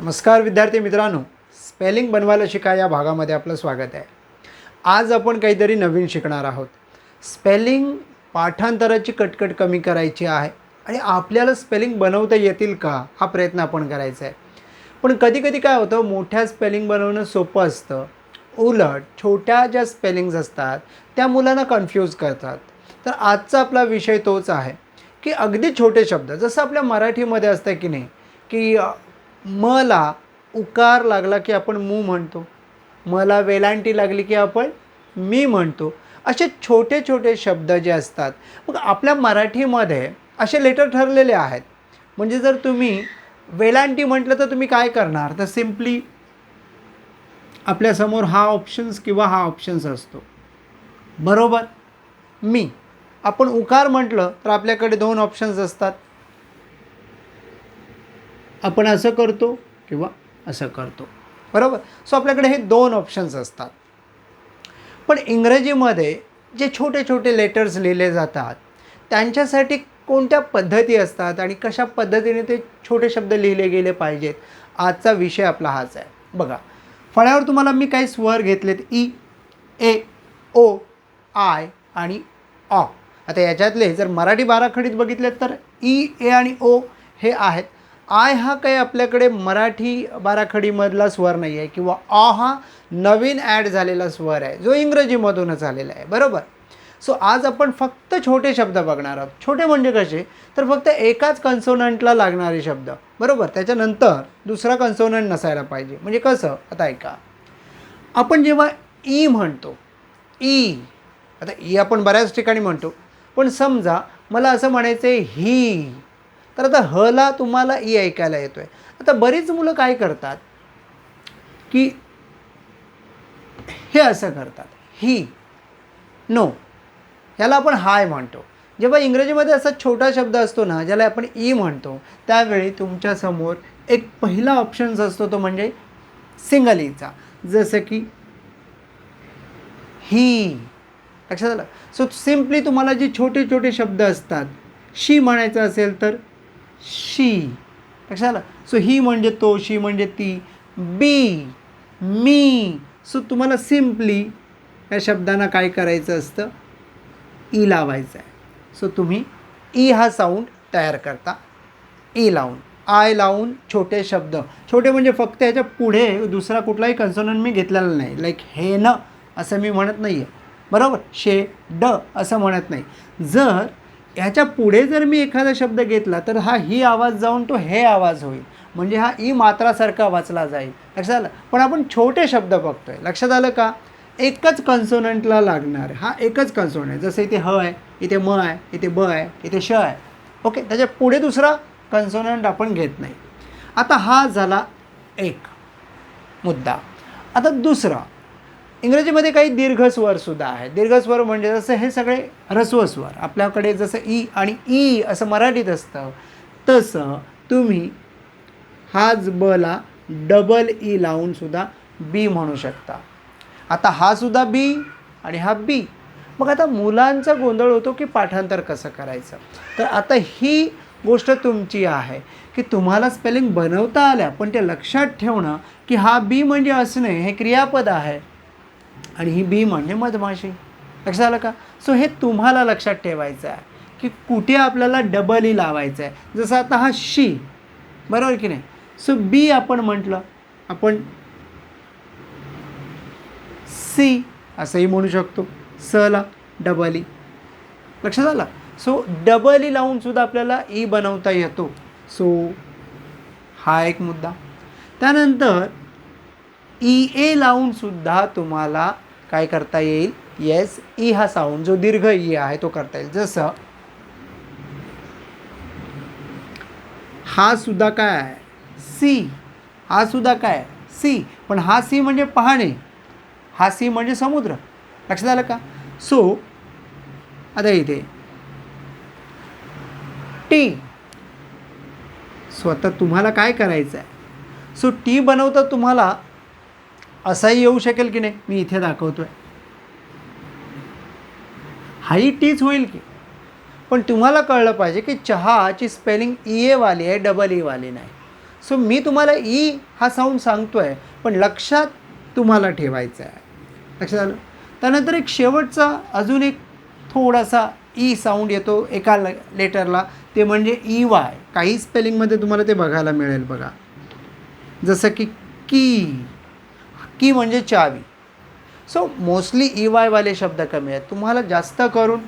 नमस्कार विद्यार्थी मित्रांनो. स्पेलिंग बनवायला शिका या भागामध्ये आपलं स्वागत आहे. आज आपण काहीतरी नवीन शिकणार आहोत. स्पेलिंग पाठांतराची कटकट कमी करायची आहे आणि आपल्याला स्पेलिंग बनवता येतील का हा प्रयत्न आपण करायचा आहे. पण कधी कधी काय होतं मोठ्या स्पेलिंग बनवणं सोपं असतं. उलट छोट्या ज्या स्पेलिंग्ज असतात त्या मुलांना कन्फ्यूज करतात. तर आजचा आपला विषय तोच आहे की अगदी छोटे शब्द जसं आपल्या मराठीमध्ये असतं की नाही की मला उकार लागला की आपण मू म्हणतो. मला वेलांटी लागली की आपण मी म्हणतो. असे छोटे छोटे शब्द जे असतात मग आपल्या मराठीमध्ये असे लेटर ठरलेले आहेत. म्हणजे जर तुम्ही वेलांटी म्हटलं तर तुम्ही काय करणार? तर सिम्पली आपल्यासमोर हा ऑप्शन्स किंवा हा ऑप्शन्स असतो. बरोबर? मी. आपण उकार म्हटलं तर आपल्याकडे दोन ऑप्शन्स असतात. आपण असं करतो किंवा असं करतो. बरोबर? सो आपल्याकडे हे दोन ऑप्शन्स असतात. पण इंग्रजीमध्ये जे छोटे छोटे लेटर्स लिहिले जातात त्यांच्यासाठी कोणत्या पद्धती असतात आणि कशा पद्धतीने ते छोटे शब्द लिहिले गेले पाहिजेत आजचा विषय आपला हाच आहे. बघा फळ्यावर तुम्हाला मी काही स्वर घेतलेत. ई ए ओ आय आणि ऑ आता याच्यातले जर मराठी बाराखडीत बघितले तर ई ए आणि ओ हे आहेत. आय हा काही आपल्याकडे मराठी बाराखडीमधला स्वर नाही आहे किंवा अ हा नवीन ॲड झालेला स्वर आहे जो इंग्रजीमधूनच आलेला आहे बरोबर? सो आज आपण फक्त छोटे शब्द बघणार आहोत. छोटे म्हणजे कसे? तर फक्त एकाच कन्सोनंटला लागणारे शब्द बरोबर? त्याच्यानंतर दुसरा कन्सोनंट नसायला पाहिजे. म्हणजे कसं? आता ऐका. आपण जेव्हा ई म्हणतो ई आता ई आपण बऱ्याच ठिकाणी म्हणतो पण समजा मला असं म्हणायचं आहे ही. तर आता हला तुम्हाला ई ऐकायला येतो आहे आता बरीच मुलं काय करतात? की हे असं करतात. ही नो. ह्याला आपण हाय म्हणतो. जेव्हा इंग्रजीमध्ये असा छोटा शब्द असतो ना ज्याला आपण ई म्हणतो त्यावेळी तुमच्यासमोर एक पहिला ऑप्शन्स असतो तो म्हणजे सिंगल ईचा. जसं की ही. लक्षात आलं? सो सिम्पली तुम्हाला जे छोटे छोटे शब्द असतात शी म्हणायचं असेल तर शी. लक्षात आलं? सो ही म्हणजे तो शी म्हणजे ती. बी मी सो तुम्हाला सिम्पली या शब्दांना काय करायचं असतं? E ई लावायचं आहे सो तुम्ही ई हा साऊंड तयार करता. ई लावून. आय लावून छोटे शब्द. छोटे म्हणजे फक्त याच्यापुढे दुसरा कुठलाही कन्सोनंट मी घेतलेला नाही. लाईक हे न असं मी म्हणत नाही आहे बरोबर? शे ड असं म्हणत नाही. जर ह्याच्या पुढे जर मी एखादा शब्द घेतला तर हा ही आवाज जाऊन तो हे आवाज होईल. म्हणजे हा ई मात्रासारखा वाचला जाईल. लक्षात आलं? पण आपण छोटे शब्द बघतोय. लक्षात आलं का? एकच कन्सोनंटला लागणार. हा एकच कन्सोनंट जसं इथे ह आहे इथे म आहे इथे ब आहे इथे श आहे. ओके? त्याच्या पुढे दुसरा कन्सोनंट आपण घेत नाही. आता हा झाला एक मुद्दा. आता दुसरा. इंग्रजीमध्ये काही दीर्घस्वरसुद्धा आहेत दीर्घस्वर म्हणजे जसं हे सगळे ह्रस्वस्वर. आपल्याकडे जसं ई आणि ई असं मराठीत असतं तसं तुम्ही हाच बला डबल ई e लावूनसुद्धा बी म्हणू शकता. आता हा सुद्धा बी आणि हा बी मग आता मुलांचा गोंधळ होतो की पाठांतर कसं करायचं? तर आता ही गोष्ट तुमची आहे की तुम्हाला स्पेलिंग बनवता आल्या पण ते लक्षात ठेवणं की हा बी म्हणजे असणे हे क्रियापद आहे. आणि ही बी म्हणजे मधमाशी. लक्षात आलं का? सो हे तुम्हाला लक्षात ठेवायचं आहे की कुठे आपल्याला डबल ई e लावायचं आहे. जसं आता हा शी बरोबर की नाही? सो बी आपण म्हटलं आपण सी असंही म्हणू शकतो. सला डबल ई लक्षात आलं? सो डबल ई e लावूनसुद्धा आपल्याला ई बनवता येतो. सो हा एक मुद्दा. त्यानंतर ई ए लावूनसुद्धा तुम्हाला काय करता येईल? येस ई हा साऊंड जो दीर्घ ई आहे तो करता येईल. जसं हा सुद्धा काय आहे? सी हा सुद्धा काय आहे? सी पण हा सी म्हणजे पाहणे. हा सी म्हणजे समुद्र. लक्षात आलं का? सो आता इथे. टी स्वतः तुम्हाला काय करायचं आहे सो टी बनवता तुम्हाला असाही येऊ शकेल की नाही? मी इथे दाखवतो आहे हाही टीच होईल की? पण तुम्हाला कळलं पाहिजे की चहाची स्पेलिंग ई एवाली आहे डबल ईवाली e नाही. सो मी तुम्हाला ई हा साऊंड सांगतो आहे पण लक्षात तुम्हाला ठेवायचं आहे. लक्षात आलं? त्यानंतर एक शेवटचा अजून एक थोडासा e ई साऊंड येतो एका लेटरला ते म्हणजे ई वाय काही स्पेलिंगमध्ये तुम्हाला ते बघायला मिळेल बघा. जसं की की. की म्हणजे चावी. सो मोस्टली ई वायवाले शब्द कमी आहेत. तुम्हाला जास्त करून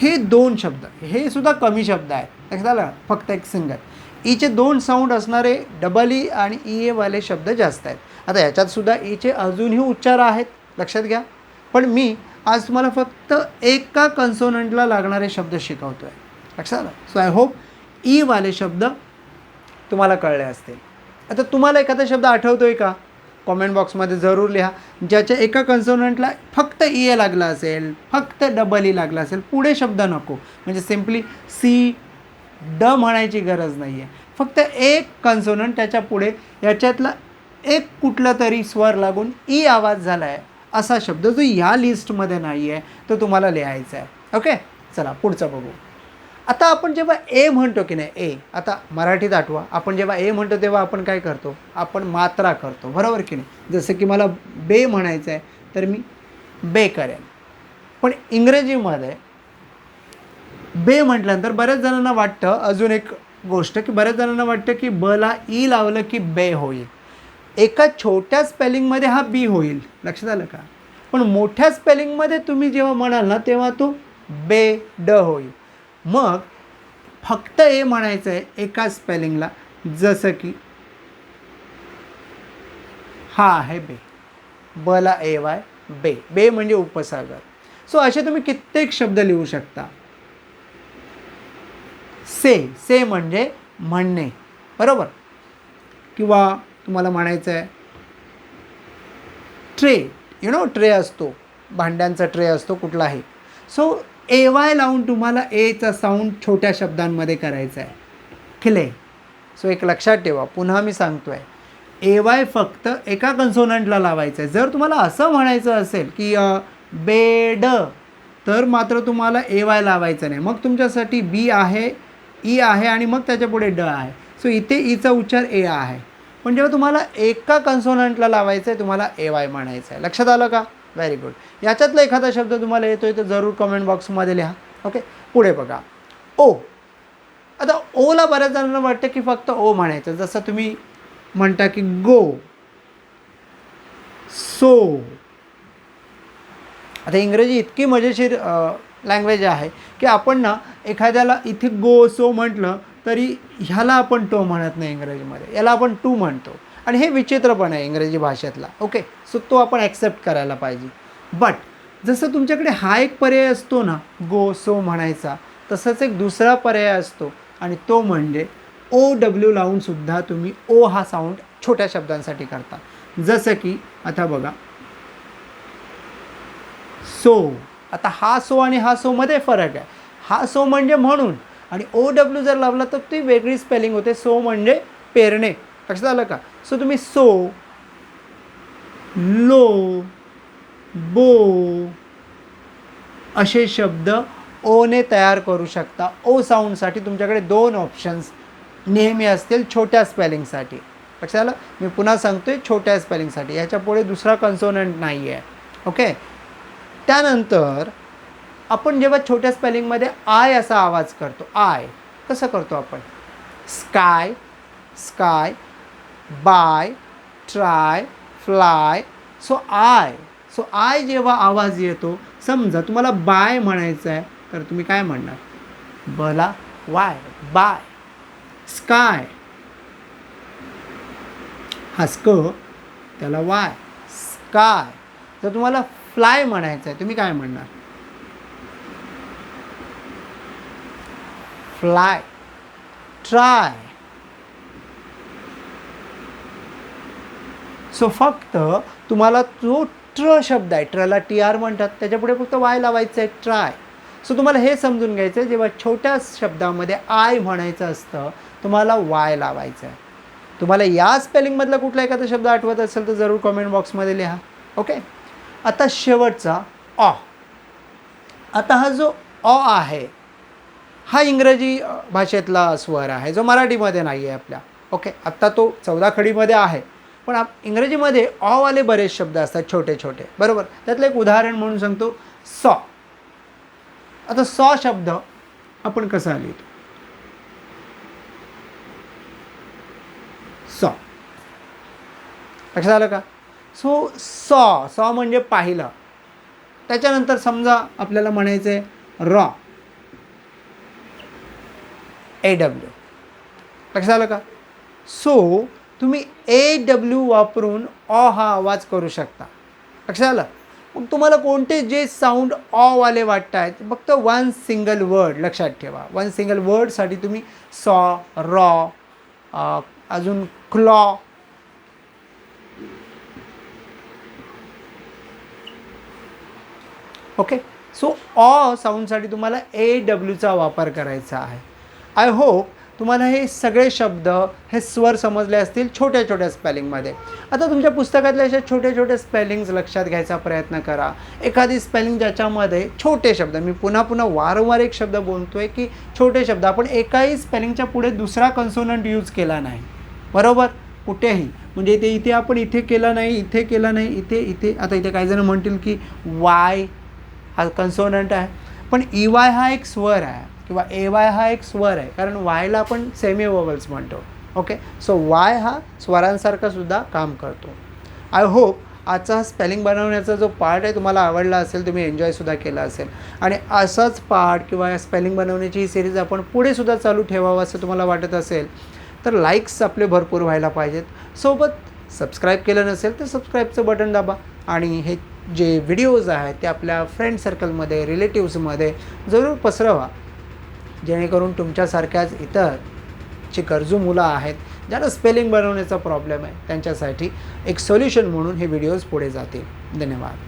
हे दोन शब्द हे सुद्धा कमी शब्द आहेत. लक्षात आलं? फक्त एक सिंगल ईचे e दोन साऊंड असणारे डबल ई e आणि ई एवाले शब्द जास्त आहेत. आता याच्यात सुद्धा ईचे अजूनही उच्चार आहेत. लक्षात घ्या. पण मी आज तुम्हाला फक्त एका कन्सोनंटला लागणारे शब्द शिकवतो आहे लक्षात आलं? सो आय होप ईवाले शब्द तुम्हाला कळले असतील. आता तुम्हाला एखादा शब्द आठवतो आहे का? कॉमेंट बॉक्समध्ये जरूर लिहा. ज्याच्या एका कन्सोनंटला फक्त e ई ए लागला असेल फक्त डबल ई e लागला असेल पुढे शब्द नको. म्हणजे सिम्पली सी ड म्हणायची गरज नाही आहे फक्त एक कन्सोनंट त्याच्या पुढे याच्यातला एक कुठला तरी स्वर लागून ई आवाज झाला आहे असा शब्द जो ह्या लिस्टमध्ये नाही आहे तो तुम्हाला लिहायचा आहे ओके चला पुढचं बघू. आता आपण जेव्हा ए म्हणतो की नाही ए आता मराठीत आठवा. आपण जेव्हा ए म्हणतो तेव्हा आपण काय करतो? आपण मात्रा करतो. बरोबर की नाही? जसं की मला बे म्हणायचं आहे तर मी बे करेन. पण इंग्रजीमध्ये बे म्हटल्यानंतर बऱ्याच जणांना वाटतं अजून एक गोष्ट की बऱ्याच जणांना वाटतं की बला ई लावलं की बे होईल. एका छोट्या स्पेलिंगमध्ये हा बी होईल. लक्षात आलं का? पण मोठ्या स्पेलिंगमध्ये तुम्ही जेव्हा म्हणाल ना तेव्हा तो बे ड होईल. मग फक्त ए म्हणायचं आहे एका स्पेलिंगला जसं की हा आहे बे बला ए वाय बे बे म्हणजे उपसागर. सो असे तुम्ही कित्येक शब्द लिहू शकता. से से म्हणजे म्हणणे बरोबर? किंवा तुम्हाला म्हणायचं आहे ट्रे यु नो ट्रे असतो भांड्यांचा ट्रे असतो कुठलाही. सो ए वाय लावून तुम्हाला एचा साऊंड छोट्या शब्दांमध्ये करायचा आहे. खिले? सो एक लक्षात ठेवा. पुन्हा मी सांगतो आहे ए वाय फक्त एका कन्सोनंटला लावायचं आहे. जर तुम्हाला असं म्हणायचं असेल की बेड तर मात्र तुम्हाला ए वाय लावायचं नाही. मग तुमच्यासाठी बी आहे ई आहे आणि मग त्याच्या पुढे ड आहे. सो इथे e ईचा उच्चार ए आहे. पण जेव्हा तुम्हाला एका कन्सोनंटला लावायचं आहे तुम्हाला ए वाय म्हणायचं आहे. लक्षात आलं का? व्हेरी गुड याच्यातला एखादा शब्द तुम्हाला येतो आहे तर जरूर कमेंट बॉक्समध्ये लिहा. ओके पुढे बघा. ओ आता ओला बऱ्याच जणांना वाटतं की फक्त ओ म्हणायचं. जसं तुम्ही म्हणता की गो सो आता इंग्रजी इतकी मजेशीर लँग्वेज आहे की आपण ना एखाद्याला इथे गो सो म्हटलं तरी ह्याला आपण टो म्हणत नाही इंग्रजीमध्ये. याला आपण टू म्हणतो. आणि हे विचित्रपण आहे इंग्रजी भाषेतला. ओके सो तो आपण ॲक्सेप्ट करायला पाहिजे. बट जसं तुमच्याकडे हा एक पर्याय असतो ना गो सो म्हणायचा तसंच एक दुसरा पर्याय असतो. आणि तो म्हणजे ओ डब्ल्यू लावूनसुद्धा तुम्ही ओ हा साऊंड छोट्या शब्दांसाठी करता. जसं की आता बघा. सो आता हा सो आणि हा सोमध्ये फरक आहे. हा सो म्हणजे म्हणून. आणि ओ डब्ल्यू जर लावला तर ती वेगळी स्पेलिंग होते. सो म्हणजे पेरणे. लक्षात आलं का? सो तुम्ही सो लो बो असे शब्द ओने तयार करू शकता. ओ साऊंडसाठी तुमच्याकडे दोन ऑप्शन्स नेहमी असतील छोट्या स्पेलिंगसाठी लक्षात आलं? मी पुन्हा सांगतोय छोट्या स्पेलिंगसाठी ह्याच्या पुढे दुसरा कन्सोनंट नाही आहे ओके त्यानंतर आपण जेव्हा छोट्या स्पेलिंगमध्ये आय असा आवाज करतो. आय कसं करतो आपण? Sky sky by try fly so I so I जेव्हा आवाज येतो समजा तुम्हाला बाय म्हणायचं आहे तर तुम्ही काय म्हणणार? बला वाय बाय स्काय हा स्क त्याला वाय स्काय जर तुम्हाला फ्लाय म्हणायचं आहे तुम्ही काय म्हणणार? फ्लाय ट्राय सो फक्त तुम्हाला जो ट्र शब्द आहे ट्रला टी आर म्हणतात त्याच्यापुढे फक्त वाय लावायचं आहे ट्राय सो तुम्हाला हे समजून घ्यायचं आहे जेव्हा छोट्या शब्दामध्ये आय म्हणायचं असतं तुम्हाला वाय लावायचं आहे तुम्हाला या स्पेलिंगमधला कुठला एखादा शब्द आठवत असेल तर जरूर कॉमेंट बॉक्समध्ये लिहा. ओके आता शेवटचा ऑ आता हा जो ऑ आहे हा इंग्रजी भाषेतला स्वर आहे जो मराठीमध्ये नाही आहे आपल्या. ओके आत्ता तो चौदा खडीमध्ये आहे. पण आप इंग्रजीमध्ये ऑवाले बरेच शब्द असतात छोटे छोटे. बरोबर? त्यातलं एक उदाहरण म्हणून सांगतो. सॉ. आता सॉ शब्द आपण कसा लिहितो? सॉ. लक्षात आलं का? सो सॉ. सॉ म्हणजे पाहिलं. त्याच्यानंतर समजा आपल्याला म्हणायचं आहे रॉ. ए डब्ल्यू लक्षात आलं का? सो तुम्ही ए डब्ल्यू वापरून ऑ हा आवाज करू शकता. लक्षात आलं? मग तुम्हाला कोणते जे साऊंड ऑवाले वाटत आहेत फक्त वन सिंगल वर्ड लक्षात ठेवा. वन सिंगल वर्डसाठी तुम्ही सॉ रॉ अजून क्लॉ ओके? सो ऑ साऊंडसाठी तुम्हाला ए डब्ल्यूचा वापर करायचा आहे. आय होप तुम्हाला हे सगळे शब्द हे स्वर समजले असतील छोट्या छोट्या स्पेलिंगमध्ये आता तुमच्या पुस्तकातल्या अशा छोटे छोटे स्पेलिंग्स लक्षात घ्यायचा प्रयत्न करा. एखादी स्पेलिंग ज्याच्यामध्ये छोटे शब्द मी पुन्हा पुन्हा वारंवार एक शब्द बोलतो आहे की छोटे शब्द आपण एकाही स्पेलिंगच्या पुढे दुसरा कन्सोनंट यूज केला नाही. बरोबर? कुठेही. म्हणजे इथे इथे आपण इथे केला नाही इथे केला नाही इथे इथे. आता इथे काही जण म्हणतील की वाय हा कन्सोनंट आहे. पण ई वाय हा एक स्वर आहे. किंवा ए वाय हा एक स्वर आहे कारण वायला आपण सेमी वोवल्स म्हणतो. ओके सो वाय हा स्वरांसारखं सुद्धा काम करतो. आय होप आजचा हा स्पेलिंग बनवण्याचा जो पार्ट आहे तुम्हाला आवडला असेल तुम्ही एन्जॉयसुद्धा केला असेल. आणि असंच पार्ट किंवा स्पेलिंग बनवण्याची ही सिरीज आपण पुढेसुद्धा चालू ठेवावं असं तुम्हाला वाटत असेल तर लाईक्स आपले भरपूर व्हायला पाहिजेत. सोबत सबस्क्राईब केलं नसेल तर सबस्क्राईबचं बटन दाबा. आणि हे जे व्हिडिओज आहेत ते आपल्या फ्रेंड सर्कलमध्ये रिलेटिव्समध्ये जरूर पसरवा. जेणेकरून तुमच्यासारख्याच इतर जी गरजू मुलं आहेत ज्यांना स्पेलिंग बनवण्याचा प्रॉब्लेम आहे त्यांच्यासाठी एक सोल्युशन म्हणून हे व्हिडिओज पुढे जातील. धन्यवाद.